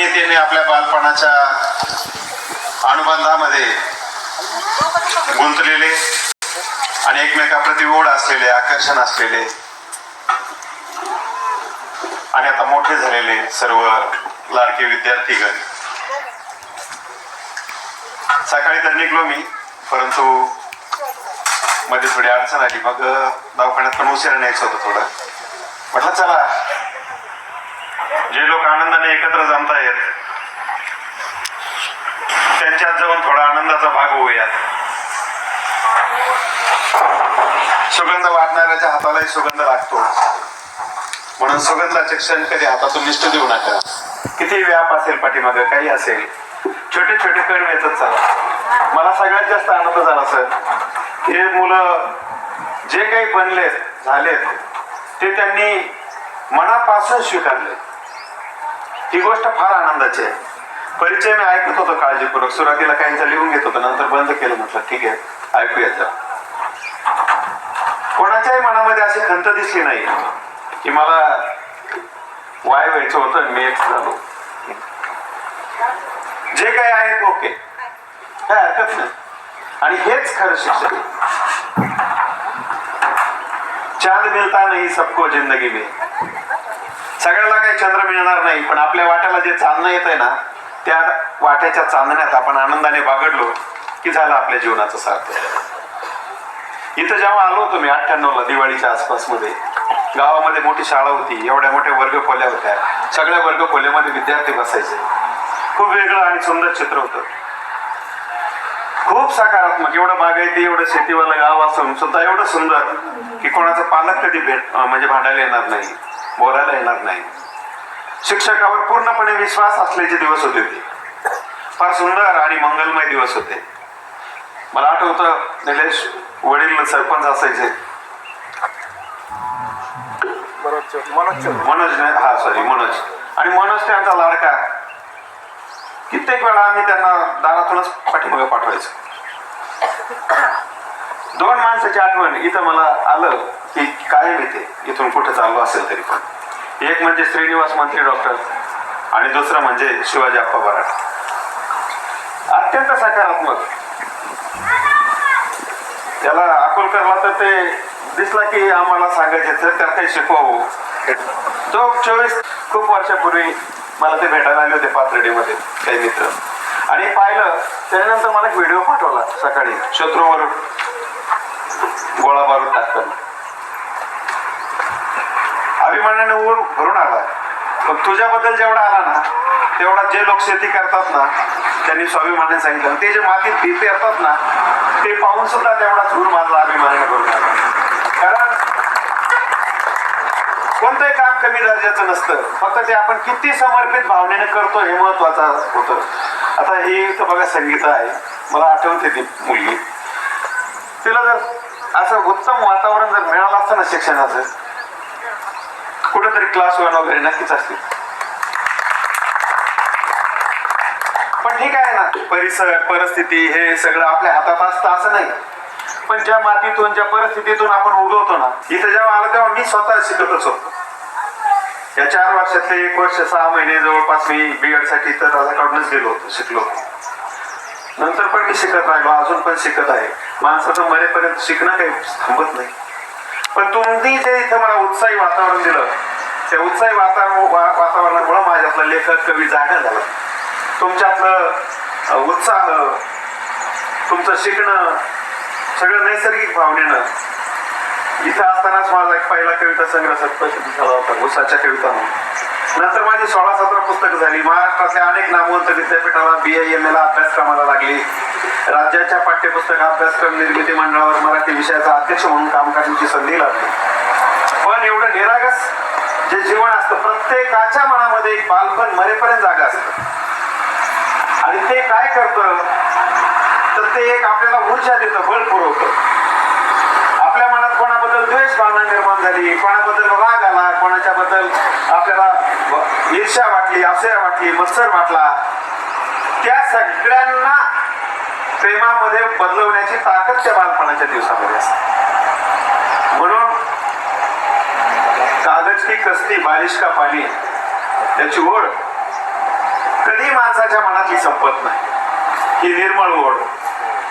आत्मीयतेने आपल्या बालपणाच्या अनुबंधामध्ये गुंतलेले आणि एकमेकाप्रती ओढ असलेले आकर्षण असलेले आणि आता मोठे झालेले सर्व लाडके विद्यार्थीगण. सकाळी तर निघलो मी परंतु मध्ये थोडी अडचण आली. मग दवाखान्यात पण उशिरा न्यायचं होतं थोडं. म्हटलं चला जे लोक आनंदाने एकत्र जमतायत त्यांच्यात जाऊन थोडा आनंदाचा भाग होऊयात. सुगंध वाटणाऱ्याच्या हातालाही सुगंध लागतो. म्हणून सुगंधाचे क्षण कधी हातातून निष्ठ देऊ नका. किती व्याप असेल पाठीमागं काही असेल छोटे छोटे कण येतच चाला. मला सगळ्यात जास्त आनंद झाला सर. हे मुलं जे काही बनलेत झालेत ते त्यांनी मनापासून स्वीकारले ही गोष्ट फार आनंदाची आहे. परिचय मी ऐकत होतो काळजीपूर्वक. सुरुवातीला काहींचा लिहून घेत होतो नंतर बंद केलं म्हटलं ठीक आहे ऐकूयात जा. कोणाच्याही मनामध्ये अशी खंत दिसली नाही की मला वाय व्हायचं होतं मी एक झालो. जे काही आहेत ओके. काय हरकत नाही. आणि हेच खरं शिक्षण. चांद मिळता नाही सबको जिंदगी में. सगळ्याला काही चंद्र मिळणार नाही पण आपल्या वाट्याला जे चांदणं येत आहे ना त्या वाट्याच्या चांदण्यात आपण आनंदाने बागडलो की झालं आपल्या जीवनाचं सार्थक. इथं जेव्हा आलो होतो मी अठ्ठ्याण्णवला दिवाळीच्या आसपासमध्ये गावामध्ये मोठी शाळा होती एवढ्या मोठ्या वर्ग खोल्या होत्या सगळ्या वर्ग खोल्यामध्ये विद्यार्थी बसायचे. खूप वेगळं आणि सुंदर चित्र होतं. खूप सकारात्मक एवढं बागायती एवढं शेतीवालं गाव असून सुद्धा एवढं सुंदर की कोणाचं पालक कधी भेट म्हणजे भांडायला येणार नाही. बोलायला येणार नाही. शिक्षकावर पूर्णपणे विश्वास असल्याचे दिवस होते. ते फार सुंदर आणि मंगलमय दिवस होते. मला आठवतं निलेश वडील सरपंच असायचे. मनोज नाही हा सॉरी मनोज. आणि मनोज त्यांचा लाडका. कित्येक वेळा आम्ही त्यांना दारातूनच पाठीमागे पाठवायचो. दोन माणसाची आठवण इथं मला आलं की कायम येते. इथून कुठे चाललो असेल तरी पण. एक म्हणजे श्रीनिवास मंत्री डॉक्टर आणि दुसरं म्हणजे शिवाजी अप्पा बराड अत्यंत सकारात्मक. त्याला अकोलकरला तर ते दिसला की आम्हाला सांगायचे तर त्याला काही शिकवावं. तो चोवीस खूप वर्षापूर्वी मला ते भेटायला आले होते पाथर्डीमध्ये काही मित्र. आणि पाहिलं त्यानंतर मला एक व्हिडिओ पाठवला सकाळी शत्रूवर गोळा बारूद टाकताना अभिमानाने ऊर भरून आला पण तुझ्याबद्दल जेवढा आला ना तेवढा जे लोक शेती करतात ना त्यांनी स्वाभिमानाने सांगितलं. ते जे मातीत बी पेरतात ना ते पाहून सुद्धा तेवढाच ऊर माझा अभिमानाने भरून आला. कारण कोणतंही काम कमी दर्जाचं नसतं. फक्त ते आपण किती समर्पित भावनेने करतो हे महत्वाचं होतं. आता ही तर बघा संगीता आहे. मला आठवते ती मुलगी. तिला जर असं उत्तम वातावरण जर मिळालं असतं ना शिक्षणाचं कुठेतरी क्लास वन वगैरे नक्कीच असतील. पण ठीक आहे ना परिसर परिस्थिती हे सगळं आपल्या हातात असतं असं नाही. पण ज्या मातीतून ज्या परिस्थितीतून आपण उगवतो ना इथं जेव्हा आलं तेव्हा मी स्वतः शिकतच होतो. या चार वर्षातले एक वर्ष सहा महिने जवळपास मी बीएडसाठी तर राजाकडूनच गेलो होतो शिकलो होतो. नंतर पण मी शिकत राहिलो अजून पण शिकत आहे. माणसाचं मरेपर्यंत शिकणं काही थांबत नाही. पण तुम्ही जे इथं मला उत्साही वातावरण दिलं त्या उत्साही वातावरण वातावरणामुळे माझ्यातला लेखक कवी जागा झाला. तुमच्यातलं उत्साह तुमचं शिकणं सगळं नैसर्गिक भावनेनं. इथं असतानाच माझा एक पहिला कविता संग्रह सत्प्रसिद्ध झाला होता उसाच्या कविता म्हणून. नंतर माझी सोळा सतरा पुस्तकं झाली. महाराष्ट्रातल्या अनेक नामवंत विद्यापीठाला बी आय एम एला अभ्यासक्रमाला लागली. राज्याच्या पाठ्यपुस्तक अभ्यासक्रम निर्मिती मंडळावर मराठी विषयाचा अध्यक्ष म्हणून काम करण्याची संधी लागली. पण एवढं निरागस जे जीवन असतं प्रत्येकाच्या मनामध्ये एक बालपण मरेपर्यंत जागा असतं. आणि ते काय करतं? तर ते एक आपल्याला ऊर्जा देतं बळ पुरवतं. आपल्या मनात कोणाबद्दल द्वेष भावना निर्माण झाली. कोणाबद्दल राग आला कोणाच्या बद्दल आपल्याला ईर्ष्या वाटली असूया वाटली मत्सर वाटला त्या सगळ्यांना प्रेमामध्ये बदलवण्याची ताकद त्या बालपणाच्या दिवसामध्ये असते. म्हणून कागज की कस्ती बारिश का पाणी याची ओढ कधी माणसाच्या मनातली संपत नाही. ही निर्मळ ओढ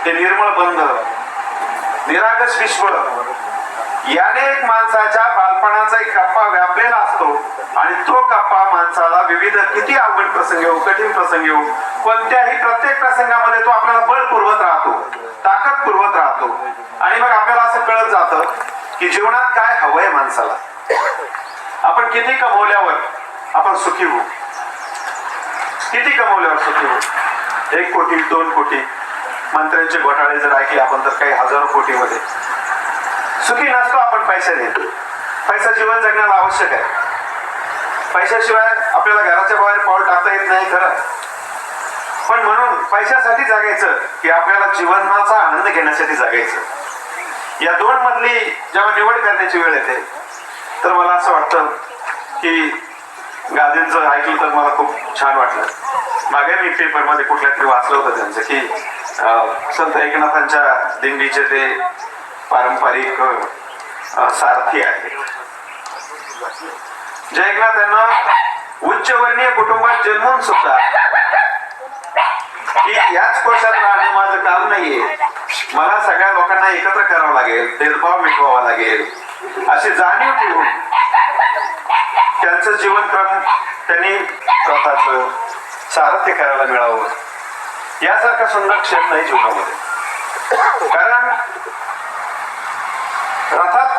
हे निर्मळ बंध निरागस विश्व याने एक माणसाच्या बालपणाचा एक कप्पा व्यापलेला असतो. आणि तो कप्पा माणसाला विविध किती अवघड प्रसंग येऊ कठीण प्रसंग येऊ कोणत्याही प्रत्येक प्रसंगामध्ये तो आपल्याला बळ पुरवत राहतो ताकद पुरवत राहतो. आणि मग आपल्याला असं कळत जातं की जीवनात काय हवंय माणसाला. आपण किती कमवल्यावर आपण सुखी होऊ? किती कमवल्यावर सुखी होऊ? एक कोटी दोन कोटी मंत्र्यांचे घोटाळे जर ऐकले आपण तर काही हजारो कोटीमध्ये. सुखी नसतो आपण पैशाने पैसा जीवन जगण्याला आवश्यक आहे. पैशाशिवाय आपल्याला घराच्या बाहेर पाऊल टाकता येत नाही खरं. पण म्हणून पैशासाठी जगायचं की आपल्याला जीवनाचा आनंद घेण्यासाठी जगायचं. या दोन मधली जेव्हा निवड करण्याची वेळ येते तर मला असं वाटतं की गांधींचं ऐकलं तर मला खूप छान वाटलं. मागे मी पेपरमध्ये कुठल्या तरी वाचलं होतं त्यांचं की संत एकनाथांच्या दिंडीचे ते पारंपरिक सारथी सारथी आहेत जे एकनाथांना उच्चवर्णीय कुटुंबात जन्मून सुद्धा की याच कोशात राहणं माझं काम नाहीये. मला सगळ्या लोकांना एकत्र करावं लागेल भेदभाव मिटवावा लागेल अशी जाणीव ठेवून त्यांचं जीवनक्रम त्यांनी स्वतःच सारथ्य करायला मिळावं. यासारखं सुंदर क्षेत्र नाही जीवनामध्ये. कारण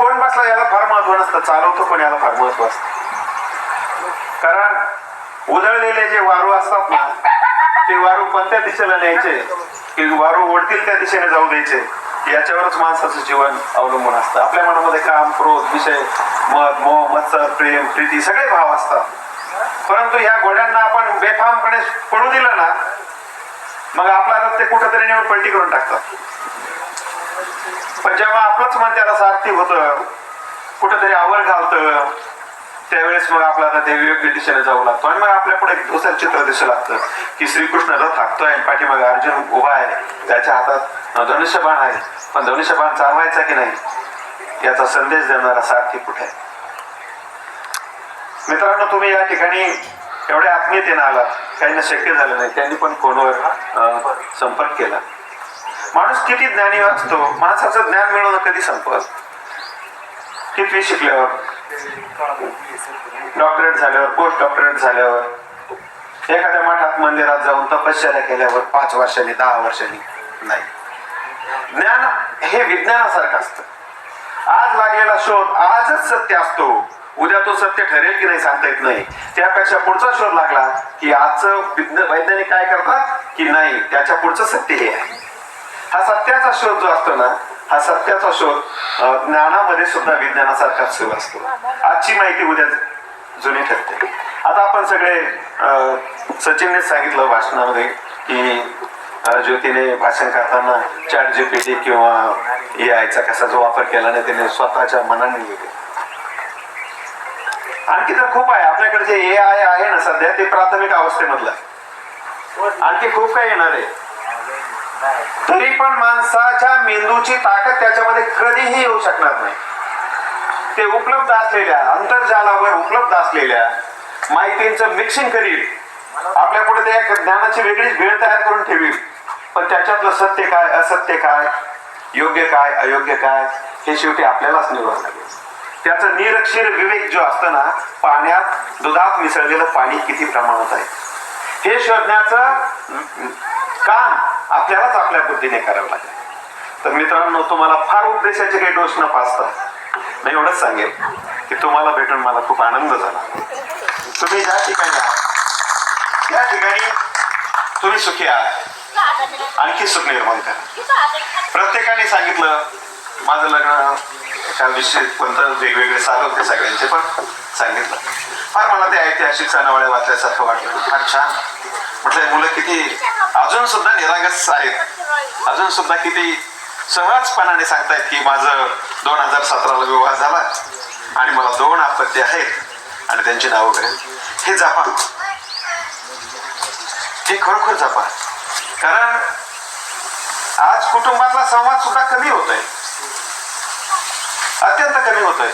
कोण बसला याला फार महत्त्व नसतं चालवतो पण याला फार महत्त्व असतं. कारण उधळलेले जे वारू असतात ना ते वारू कोणत्या दिशेला न्यायचे? की वारू ओढतील त्या दिशेने जाऊ द्यायचे? याच्यावरच माणसाचं जीवन अवलंबून असतं. आपल्या मनामध्ये काम क्रोध विषय मत मोह मत्सर प्रेम प्रीती सगळे भाव असतात. परंतु या घोड्यांना आपण बेफामपणे पडू दिलं ना मग आपला रथ ते कुठंतरी नेऊन पलटी करून टाकतात. पण जेव्हा आपलंच मन त्याला सारथी होतं कुठंतरी आवर घालतं त्यावेळेस मग आपला ते योग्य दिशेने जाऊ लागतो. आणि मग आपल्या पुढे एक दुसरं चित्र दिसू लागतं की श्रीकृष्ण रथ हाकतोय आणि पाठीमागे अर्जुन उभा आहे त्याच्या हातात धनुष्यबाण आहे. पण धनुष्यबाण चालवायचा की नाही याचा संदेश देणारा सारथी कुठे? आहे मित्रांनो तुम्ही या ठिकाणी एवढ्या आत्मीयतेनं आलात. काही शक्य झालं नाही. त्यांनी पण फोनवर संपर्क केला. माणूस किती ज्ञानी असतो माणसाचं ज्ञान मिळवणं कधी संपत? कितवी शिकल्यावर? डॉक्टरेट झाल्यावर पोस्ट डॉक्टरेट झाल्यावर. एखाद्या मठात मंदिरात जाऊन तपश्चर्या केल्यावर पाच वर्षांनी दहा वर्षांनी नाही. ज्ञान हे विज्ञानासारखं असतं. आज लागलेला शोध आजच सत्य असतो. उद्या तो सत्य ठरेल की नाही सांगता येत नाही. त्यापेक्षा पुढचा शोध लागला की आजचं विज्ञ- वैज्ञानिक काय करतात? की नाही त्याच्या पुढचं सत्य हे आहे. हा सत्याचा शोध जो असतो ना हा सत्याचा शोध ज्ञानामध्ये सुद्धा विज्ञानासारखाच सुरू असतो. आजची माहिती उद्या जुनी ठरते. आता आपण सगळे सचिनने सांगितलं भाषणामध्ये की ज्योतीने भाषण करताना चॅट जीपीटी किंवा ए आयचा कसा जो वापर केला नाही त्याने स्वतःच्या मनाने लिहिले. आणखी तर खूप आहे. आपल्याकडे जे ए आय आहे ना सध्या ते प्राथमिक अवस्थेमधलं. आणखी खूप काही येणार आहे. तरी पण माणसाच्या मेंदूची ताकद त्याच्यामध्ये कधीही येऊ शकणार नाही. ते उपलब्ध असलेल्या अंतर्जालावर उपलब्ध असलेल्या माहितींचं मिक्सिंग करील. आपल्या पुढे त्या ज्ञानाची वेगळीच वेळ तयार करून ठेवील. पण त्याच्यातलं सत्य काय असत्य काय योग्य काय अयोग्य काय हे शेवटी आपल्यालाच निवडावं लागेल त्याचं निरक्षीर विवेक जो असतो ना पाण्यात दुधात मिसळलेलं पाणी किती प्रमाणात आहे? हे शोधण्याचं काम आपल्यालाच आपल्या बुद्धीने करावं लागेल. तर मित्रांनो तुम्हाला फार उपदेशाचे काही डोस न पाचता मी एवढंच सांगेल की तुम्हाला भेटून मला खूप आनंद झाला. तुम्ही ज्या ठिकाणी आहात त्या ठिकाणी तुम्ही सुखी आहात. आणखी सुख निर्माण करा. प्रत्येकाने सांगितलं माझं लग्न त्या विषय कोणतं वेगवेगळे साल होते सगळ्यांचे पण सांगितलं. फार मला ते ऐतिहासिक सणावळ्या वाचल्यासारखं वाटलं. फार छान. म्हटलं मुलं किती अजून सुद्धा निरागस आहेत. अजून सुद्धा किती सहजपणाने सांगतायत की माझं दोन हजार सतराला विवाह झाला आणि मला दोन आपत्ती आहेत आणि त्यांची नावं वगैरे हे जपा. हे खरोखर जपा. कारण आज कुटुंबातला संवाद सुद्धा कमी होतोय. अत्यंत कमी होतोय.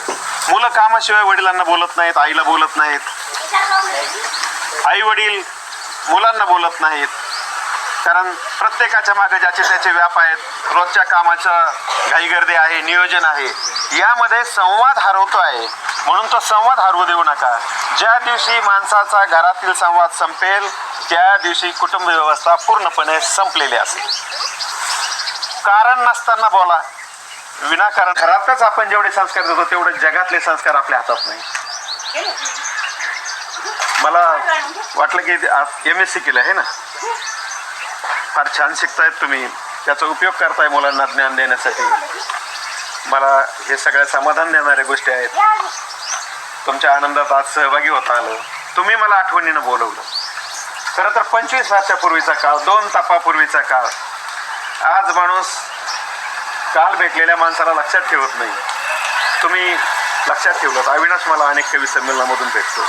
मुलं कामाशिवाय वडिलांना बोलत नाहीत आईला बोलत नाहीत. आई वडील मुलांना बोलत नाहीत. कारण प्रत्येकाच्या मागे ज्याचे त्याचे व्याप आहेत रोजच्या कामाचं घाईगर्दी आहे नियोजन आहे यामध्ये संवाद हरवतो आहे. म्हणून तो संवाद हरवू देऊ नका. ज्या दिवशी माणसाचा घरातील संवाद संपेल त्या दिवशी कुटुंब व्यवस्था पूर्णपणे संपलेली असेल. कारण नसताना बोला. विनाकारण घरातच आपण जेवढे संस्कार देतो तेवढे जगातले संस्कार आपल्या हातात नाही. मला वाटलं की एम एस सी केलं आहे ना? फार छान शिकतायत तुम्ही. त्याचा उपयोग करताय मुलांना ज्ञान देण्यासाठी. मला हे सगळ्या समाधान देणाऱ्या गोष्टी आहेत. तुमच्या आनंदात आज सहभागी होता आलं. तुम्ही मला आठवणीनं बोलवलं. खरं तर पंचवीस वर्षापूर्वीचा काळ दोन तापापूर्वीचा काळ. आज माणूस काल भेटलेल्या माणसाला लक्षात ठेवत नाही. तुम्ही लक्षात ठेवलं अविनाश मला अनेक कवी संमेलनामधून भेटतो.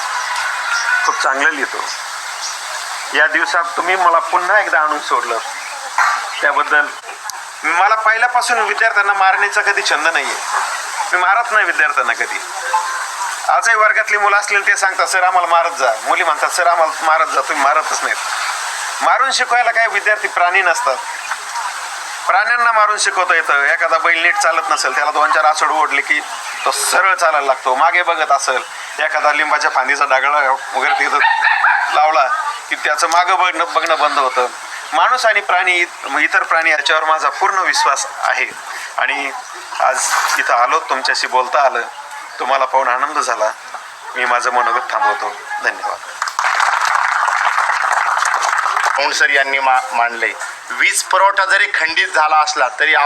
खूप चांगलं लिहितो. या दिवसात तुम्ही मला पुन्हा एकदा आणून सोडलं. त्याबद्दल मला पहिल्यापासून विद्यार्थ्यांना मारण्याचा कधी छंद नाही आहे मी मारत नाही विद्यार्थ्यांना कधी. आजही वर्गातली मुलं असलेली ते सांगतात सर आम्हाला मारत जा. मुली म्हणतात सर आम्हाला मारत जा तुम्ही मारतच नाहीत. मारून शिकवायला काय विद्यार्थी प्राणी नसतात. प्राण्यांना मारून शिकवता येतं. एखादा बैल नीट चालत नसेल त्याला दोन चार आसड ओढले की तो सरळ चालायला लागतो. मागे बघत असेल एखादा लिंबाच्या फांदीचा डागळा वगैरे तिथं त्याचं मागं बघणं बघणं बंद होतं. माणूस आणि प्राणी इतर प्राणी याच्यावर माझा पूर्ण विश्वास आहे. आणि आज इथं आलो तुमच्याशी बोलता आलं. तुम्हाला पाहून आनंद झाला. मी माझं मनोगत थांबवतो. धन्यवाद. सर यांनी मा मांडले. वीज पुरवठा जरी खंडित झाला असला तरी आप